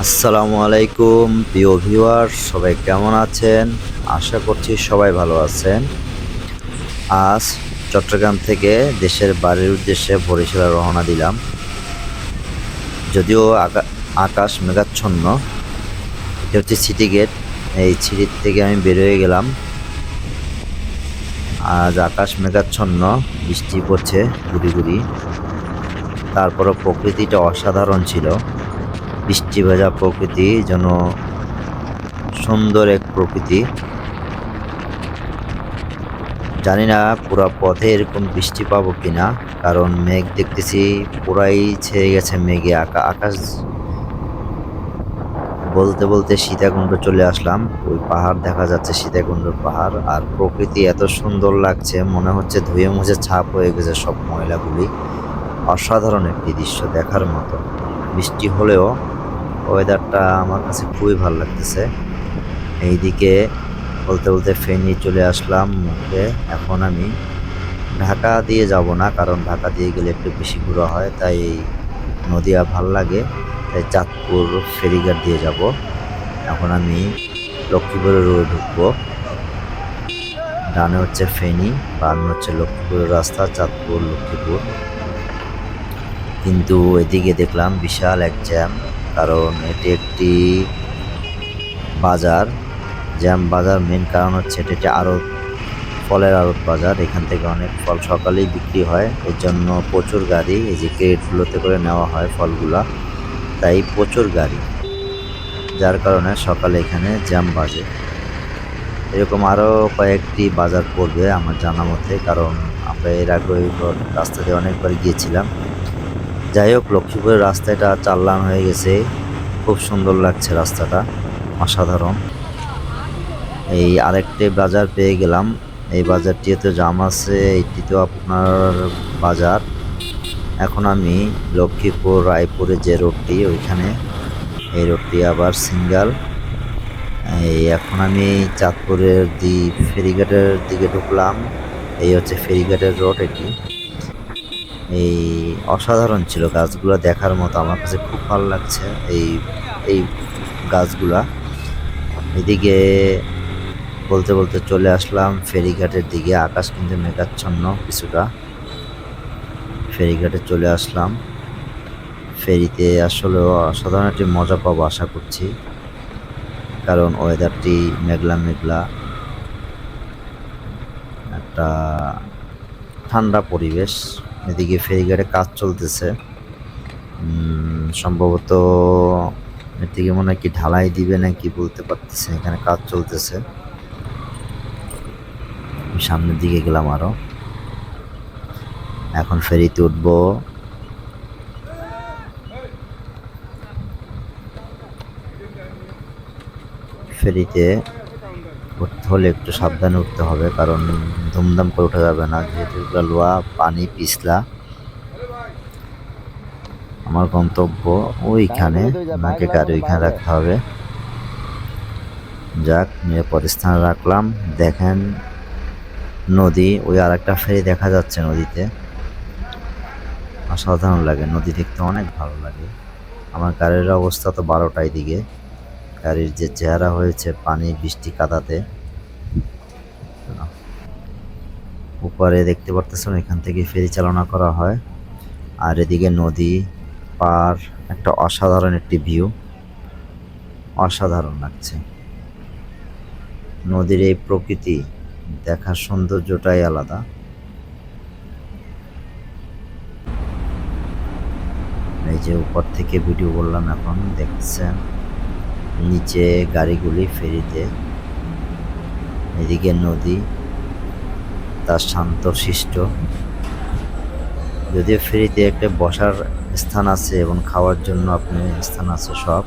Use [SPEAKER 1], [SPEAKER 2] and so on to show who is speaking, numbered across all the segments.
[SPEAKER 1] আসসালামু আলাইকুম, প্রিয় ভিউয়ার সবাই কেমন আছেন? আশা করছি সবাই ভালো আছেন। আজ চট্টগ্রাম থেকে দেশের বাড়ির উদ্দেশ্যে বরিশালে রওনা দিলাম। যদিও আকা- আকাশ মেঘাচ্ছন্ন, এটা হচ্ছে সিটি গেট এই সিটির থেকে আমি বেরোয় গেলাম। আজ আকাশ মেঘাচ্ছন্ন, বৃষ্টি পড়ছে গুড়ি গুড়ি। তারপরও প্রকৃতিটা অসাধারণ ছিল। বৃষ্টি ভেজা প্রকৃতি, যেন সুন্দর এক প্রকৃতি। জানি না পুরো পথে এরকম বৃষ্টি পাবো কিনা, কারণ মেঘ দেখতেছি পুরাই ছেয়ে গেছে মেঘে আকা আকাশ। বলতে বলতে সীতাকুণ্ড চলে আসলাম, ওই পাহাড় দেখা যাচ্ছে সীতাকুণ্ডর পাহাড়, আর প্রকৃতি এত সুন্দর লাগছে, মনে হচ্ছে ধুয়ে মুছে ছাপ হয়ে গেছে সব ময়লাগুলি। অসাধারণ একটি দৃশ্য দেখার মতো। বৃষ্টি হলেও ওয়েদারটা আমার কাছে খুবই ভালো লাগতেছে। এইদিকে বলতে বলতে ফেনী চলে আসলাম মুখে। এখন আমি ঢাকা দিয়ে যাব না, কারণ ঢাকা দিয়ে গেলে একটু বেশি ঘোরা হয়, তাই নদিয়া ভালো লাগে। তাই চাঁদপুর, ফেরিঘাট দিয়ে যাব। এখন আমি লক্ষ্মীপুরের রোড ঢুকবো। ডানে হচ্ছে ফেনী, বামে হচ্ছে লক্ষ্মীপুরের রাস্তা, চাঁদপুর, লক্ষ্মীপুর। কিন্তু এদিকে দেখলাম বিশাল এক জ্যাম কারণ এটি একটি বাজার। জ্যাম বাজার মেন কারণ হচ্ছে এটি একটি আড়ত ফলের আড়ত বাজার। এখান থেকে অনেক ফল সকালেই বিক্রি হয়। এর জন্য প্রচুর গাড়ি, এই যে ক্রেটগুলোতে করে নেওয়া হয় ফলগুলা, তাই প্রচুর গাড়ি। যার কারণে সকালে এখানে জ্যাম বাজে। এরকম আরও কয়েকটি বাজার পড়বে আমার জানা মতে, কারণ আমরা এর আগে ওই রাস্তা দিয়ে অনেকবার গিয়েছিলাম। যাই হোক, লক্ষ্মীপুরের রাস্তাটা চাল্লান হয়ে গেছে। খুব সুন্দর লাগছে রাস্তাটা, অসাধারণ। এই আরেকটি বাজার পেয়ে গেলাম। এই বাজারটিতে জাম আছে এইটিতেও আপনার বাজার। এখন আমি লক্ষ্মীপুর রায়পুরে যে রোডটি, ওইখানে। এই রোডটি আবার সিঙ্গাল। এই এখন আমি চাঁদপুরের দি ফেরিঘাটের দিকে ঢুকলাম। এই হচ্ছে ফেরিঘাটের রোড এটি। এই অসাধারণ ছিল গাছগুলো দেখার মতো। আমার কাছে খুব ভালো লাগছে এই এই গাছগুলা। এদিকে বলতে বলতে চলে আসলাম ফেরিঘাটের দিকে। আকাশ কিন্তু মেঘাচ্ছন্ন কিছুটা। ফেরিঘাটে চলে আসলাম। ফেরিতে আসলে অসাধারণ একটি মজা পাবো আশা করছি। কারণ ওয়েদারটি মেঘলা মেঘলা। একটা ঠান্ডা পরিবেশ। এদিকে ফেরিঘাটে কাজ চলতেছে। সম্ভবত এদিকে মনে হয় কি ঢালাই দিবে নাকি বলতে পারতেছে এখানে কাজ চলতেছে। সামনের দিকে গেলাম আরও। এখন ফেরিতে উঠবো। ফেরিতে উঠতে হলে একটু সাবধানে উঠতে হবে, কারণ ধুমধাম করে ওঠা যাবে না, যেহেতু এগুলো লোয়া, পানি, পিছলা। আমার গন্তব্য ওইখানে আমাকে গাড়ি ওইখানে রাখতে হবে। যাক, নিরাপদ স্থানে রাখলাম। দেখেন, নদী, ওই আর একটা ফেরি দেখা যাচ্ছে নদীতে। অসাধারণ লাগে, নদী দেখতে অনেক ভালো লাগে। আমার গাড়ির অবস্থা তো বারোটায় দিকে। গাড়ির যে চেহারা হয়েছে পানি, বৃষ্টি কাদাতে। উপরে দেখতে পারতেছেন এখান থেকে ফেরি চালনা করা হয়। আর এদিকে নদী, পার, একটা অসাধারণ একটি ভিউ। অসাধারণ লাগছে। নদীর এই প্রকৃতি দেখার সৌন্দর্যটাই আলাদা। এই যে উপর থেকে ভিডিও বললাম এখন, দেখছেন? নিচে গাড়িগুলি ফেরিতে, এদিকে নদী, তার শান্ত শিষ্ট যদিও ফেরিতে একটা বসার স্থান আছে এবং খাওয়ার জন্য আপনি স্থান আছে সব,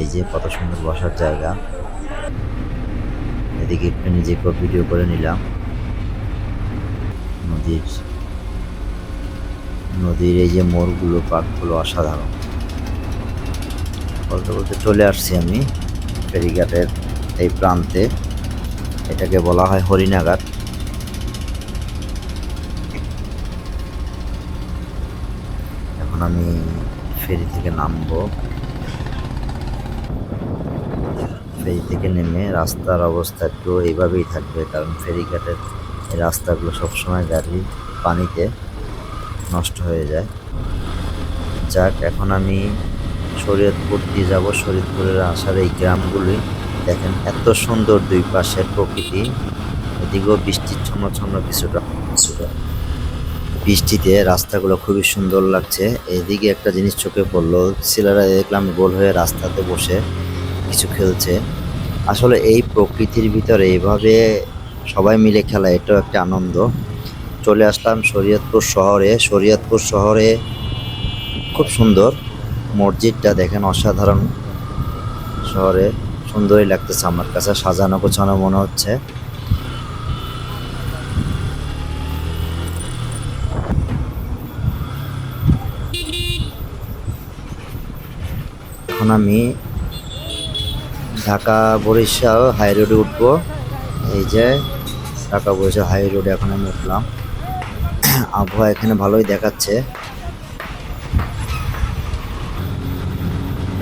[SPEAKER 1] এই যে কত সুন্দর বসার জায়গা। এদিকে একটু নিজেকে ভিডিও করে নিলাম। নদীর নদীর এই যে মোড়গুলো পাকগুলো অসাধারণ। বলতে বলতে চলে আসছি আমি ফেরিঘাটের এই প্রান্তে। এটাকে বলা হয় হরিণাঘাট। এখন আমি ফেরি থেকে নামবো। ফেরি থেকে নেমে রাস্তার অবস্থা একটু এইভাবেই থাকবে, কারণ ফেরিঘাটের এই রাস্তাগুলো সবসময় গাড়ি, পানিতে নষ্ট হয়ে যায়। যাক, এখন আমি শরীয়তপুর দিয়ে যাব, শরীয়তপুরের আসার এই গ্রামগুলি দেখেন এত সুন্দর দুই পাশের প্রকৃতি। এদিকেও বৃষ্টির ছন্ন কিছুটা কিছুটা। বৃষ্টিতে রাস্তাগুলো খুবই সুন্দর লাগছে। এদিকে একটা জিনিস চোখে পড়ল ছেলেরা দেখলাম গোল হয়ে রাস্তাতে বসে কিছু খেলছে। আসলে এই প্রকৃতির ভিতরে এভাবে সবাই মিলে খেলা, এটাও একটা আনন্দ। চলে আসলাম শরীয়তপুর শহরে। শরীয়তপুর শহরে খুব সুন্দর। মসজিদটা দেখেন অসাধারণ। শহরে সুন্দরই লাগতেছে আমার কাছে, সাজানো গোছানো মনে হচ্ছে। এখন আমি ঢাকা বরিশাল হাই রোডে উঠবো। এই যে ঢাকা বরিশাল হাই রোডে এখন আমি উঠলাম। আবহাওয়া এখানে ভালোই দেখাচ্ছে।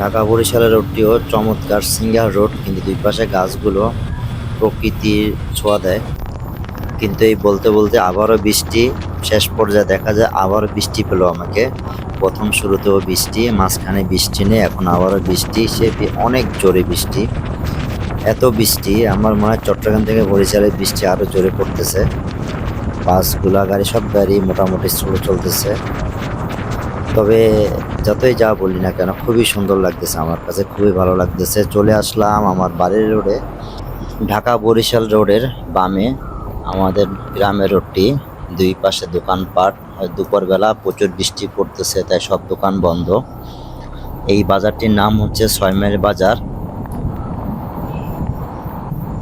[SPEAKER 1] ঢাকা বরিশালের রোডটিও চমৎকার সিঙ্গার রোড, কিন্তু দুই পাশে গাছগুলো প্রকৃতির ছোঁয়া দেয়। কিন্তু এই বলতে বলতে আবারও বৃষ্টি, শেষ পর্যায়ে দেখা যায় আবারও বৃষ্টি পেল আমাকে। প্রথম শুরুতেও বৃষ্টি, মাঝখানে বৃষ্টি নেই, এখন আবারও বৃষ্টি, সে অনেক জোরে বৃষ্টি। এত বৃষ্টি, আমার মনে হয় চট্টগ্রাম থেকে বরিশালে বৃষ্টি আরও জোরে পড়তেছে। বাসগুলা গাড়ি সব গাড়ি মোটামুটি স্লো চলতেছে। তবে যতই যা বলি না কেন, খুবই সুন্দর লাগতেছে আমার কাছে, খুবই ভালো লাগতেছে। চলে আসলাম আমার বাড়ির রোডে, ঢাকা বরিশাল রোডের বামে, আমাদের গ্রামের রোডটি, দুই পাশে দোকানপাট, দুপুরবেলা প্রচুর বৃষ্টি পড়তেছে, তাই সব দোকান বন্ধ। এই বাজারটির নাম হচ্ছে ছয় মাইল বাজার।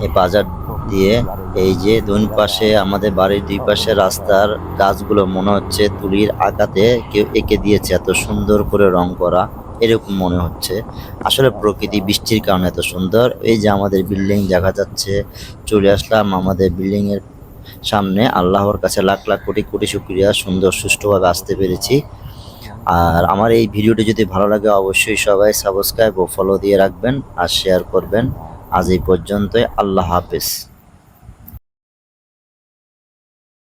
[SPEAKER 1] এই বাজার দিয়ে এই যে দুই পাশে আমাদের বাড়ির দুই পাশে রাস্তার গাছগুলো মনে হচ্ছে তুলির আঁকাতে কেউ এঁকে দিয়েছে, এত সুন্দর করে রং করা, এরকম মনে হচ্ছে। আসলে প্রকৃতি বৃষ্টির কারণে এত সুন্দর। এই যে আমাদের বিল্ডিং দেখা যাচ্ছে, চলে আসলাম আমাদের বিল্ডিং এর সামনে। আল্লাহর কাছে লাখ লাখ কোটি কোটি শুক্রিয়া, সুন্দর সুষ্ঠুভাবে আসতে পেরেছি। আর আমার এই ভিডিওটি যদি ভালো লাগে অবশ্যই সবাই সাবস্ক্রাইব ও ফলো দিয়ে রাখবেন আর শেয়ার করবেন। আজ এই পর্যন্তই, আল্লাহ হাফেজ।